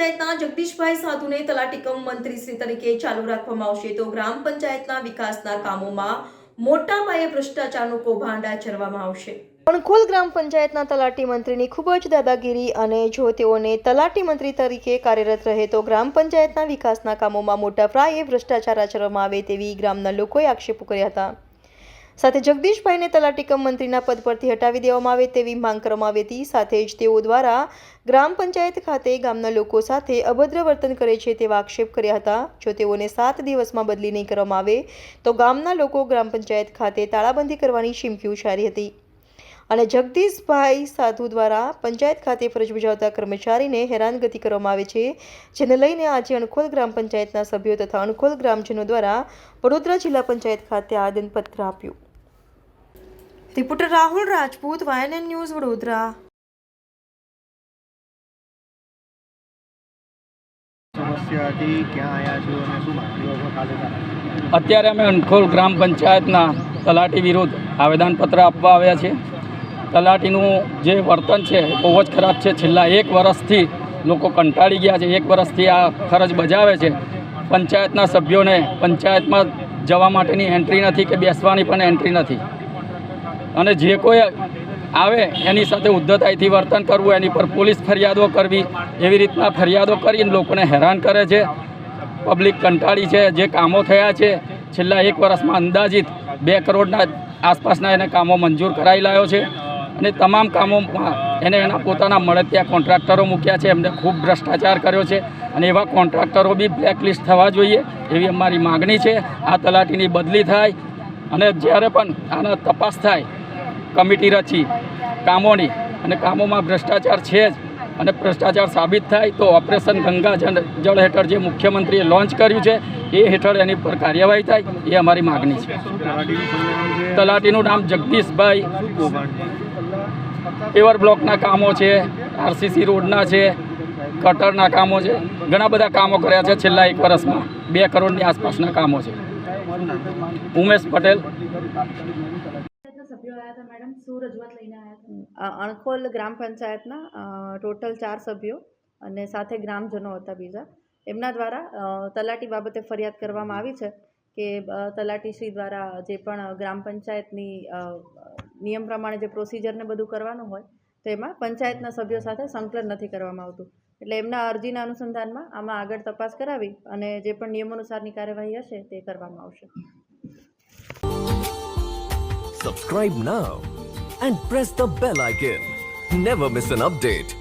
પંચાયતના જગદીશભાઈ સાધુને તલાટીકમ મંત્રીશ્રી તરીકે ચાલુ રાખવામાં આવશે તો ગ્રામ પંચાયતના વિકાસના કામોમાં મોટા પાયે ભ્રષ્ટાચારનું કૌભાંડ આચરવામાં આવશે. અણખોલ ગ્રામ પંચાયતના તલાટી મંત્રીની ખૂબ જ દાદાગીરી અને જો તેઓને તલાટી મંત્રી તરીકે કાર્યરત રહે તો ગ્રામ પંચાયતના વિકાસના કામોમાં મોટા પ્રાયે ભ્રષ્ટાચાર આચરવામાં આવે તેવી ગ્રામના લોકોએ આક્ષેપો કર્યા હતા. સાથે જગદીશભાઈને તલાટી કમ મંત્રીના પદ પરથી હટાવી દેવામાં આવે તેવી માંગ કરવામાં આવી હતી. સાથે જ તેઓ દ્વારા ગ્રામ પંચાયત ખાતે ગામના લોકો સાથે અભદ્ર વર્તન કરે છે તેવા આક્ષેપ કર્યા હતા. જો તેઓને સાત દિવસમાં બદલી નહીં કરવામાં આવે, તો ગામના લોકો ગ્રામ પંચાયત ખાતે તાળાબંધી કરવાની ચીમકી ઉચ્ચારી હતી. અને જગદીશભાઈ સાધુ દ્વારા પંચાયત ખાતે ફરજ બજાવતા કર્મચારીને હેરાનગતિ કરવામાં આવે છે જેને લઈને આજે અણખોલ ગ્રામ પંચાયતના સભ્યો તથા અણખોલ ગ્રામજનો દ્વારા વડોદરા જિલ્લા પંચાયત ખાતે આવેદનપત્ર આપ્યું. Reporter Rahul Rajput YNN news Vadodara. અત્યારે અમે અણખોલ ગ્રામ પંચાયતના તલાટી વિરુદ્ધ આવેદનપત્ર આપવા આવ્યા છે તલાટીનું જે વર્તન છે બહુ જ ખરાબ છે. છેલ્લા એક વર્ષથી લોકો કંટાળી ગયા છે. એક વર્ષથી આ ફરજ બજાવે છે. પંચાયતના સભ્યોને પંચાયતમાં જવા માટેની એન્ટ્રી નથી કે બેસવાની પણ એન્ટ્રી નથી. અને જે કોઈ આવે એની સાથે ઉદ્ધતાઈથી વર્તન કરવું, એની પર પોલીસ ફરિયાદો કરવી, એવી રીતના ફરિયાદો કરીને લોકોને હેરાન કરે છે. પબ્લિક કંટાળી છે. જે કામો થયા છે, છેલ્લા એક વર્ષમાં અંદાજિત બે કરોડના આસપાસના એને કામો મંજૂર કરાવી લાવ્યો છે. અને તમામ કામોમાં એને એના પોતાના મળતિયા કોન્ટ્રાક્ટરો મૂક્યા છે. એમને ખૂબ ભ્રષ્ટાચાર કર્યો છે અને એવા કોન્ટ્રાક્ટરો બી બ્લેકલિસ્ટ થવા જોઈએ એવી અમારી માગણી છે. આ તલાટીની બદલી થાય અને જ્યારે પણ આના તપાસ થાય કમિટી રચી કામોની અને કામોમાં ભ્રષ્ટાચાર છે જ અને ભ્રષ્ટાચાર સાબિત થાય તો ઓપરેશન ગંગા જળ જળ હેઠળ જે મુખ્યમંત્રીએ લોન્ચ કર્યું છે એ હેઠળ એની પર કાર્યવાહી થાય એ અમારી માગણી છે? તલાટીનું નામ જગદીશભાઈ પેવર બ્લોકના કામો છે આરસીસી રોડના છે કટરના કામો છે ઘણા બધા કામો કર્યા છે છેલ્લા એક વર્ષમાં. બે કરોડની આસપાસના કામો છે. ઉમેશ પટેલ. અણખોલ ગ્રામ પંચાયતના ટોટલ ચાર સભ્યો અને સાથે ગ્રામજનો હતા બીજા. એમના દ્વારા તલાટી બાબતે ફરિયાદ કરવામાં આવી છે કે તલાટીશ્રી દ્વારા જે પણ ગ્રામ પંચાયતની નિયમ પ્રમાણે જે પ્રોસિજરને બધું કરવાનું હોય, તો એમાં પંચાયતના સભ્યો સાથે સંકલન નથી કરવામાં આવતું. એટલે એમના અરજીના અનુસંધાનમાં આમાં આગળ તપાસ કરાવી અને જે પણ નિયમાનુસારની કાર્યવાહી હશે તે કરવામાં આવશે. Subscribe now and press the bell icon never miss an update.